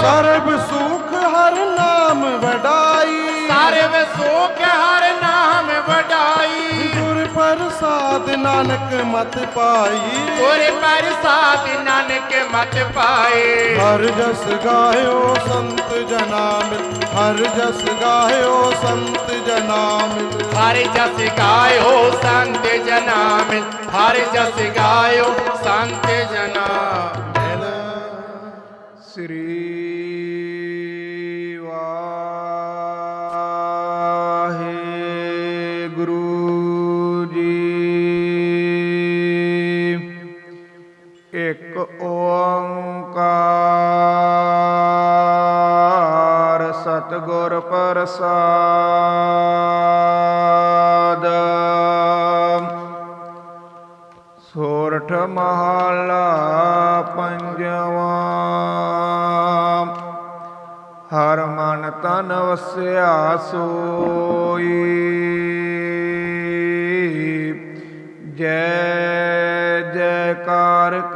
ਸਰਬ ਸੁਖ ਹਰ ਨਾਮ ਵਡਾਈ। ਸਰਬ ਸੁਖ ਹਰ ਨਾਮ ਵਡਾਈ। ਗੁਰ ਪ੍ਰਸਾਦ ਨਾਨਕ ਮਤ ਪਾਈ। ਗੁਰ ਪ੍ਰਸਾਦ ਨਾਨਕ ਮਤ ਪਾਏ। ਹਰ ਜਸ ਗਾਇਓ ਸੰਤ ਜਨਾ ਮਿਲ ਹਰ ਜਸ ਗਾਇਓ ਸੰਤ ਜਨਾ ਮਿਲ ਹਰ ਜਸ ਗਾਇਓ ਸੰਤ ਜਨਾ ਮਿਲ ਹਰ ਜਸ ਗਾਇਓ ਸੰਤ ਜਨਾ ਮਿਲ ਸ੍ਰੀ ਇਕ ਓੰਕਾਰ ਸਤਿਗੁਰ ਪ੍ਰਸਾਦ। ਸੋਰਠ ਮਹਲਾ ਪੰਜਵਾਂ। ਹਰ ਮਨ ਤਨ ਵਸਿਆ ਸੋਈ।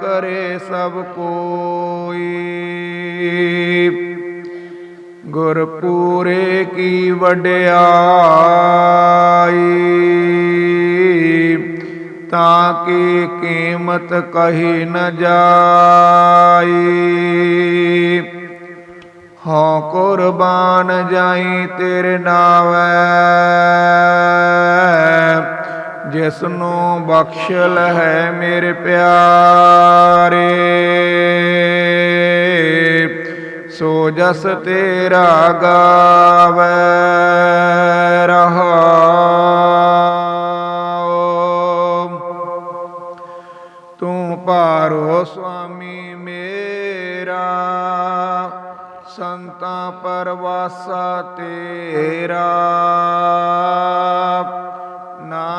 ਕਰੇ ਸਭ ਕੋਈ। ਗੁਰਪੂਰੇ ਕੀ ਵਡਿਆਈ, ਤਾਂ ਕਿ ਕੀਮਤ ਕਹੀ ਨ ਜਾਈ। ਹਉ ਕੁਰਬਾਨ ਜਾਈ ਤੇਰੇ ਨਾਵੈ। ਜਿਸ ਨੂੰ ਬਖਸ਼ ਹੈ ਮੇਰੇ ਪਿਆਰੇ, ਸੋ ਜਸ ਤੇਰਾ ਗਾਵੈ ਰਹਾਉ। ਤੂੰ ਪਾਰੋ ਸੁਆਮੀ ਮੇਰਾ, ਸੰਤਾਂ ਪਰਵਾਸਾ ਤੇਰਾ।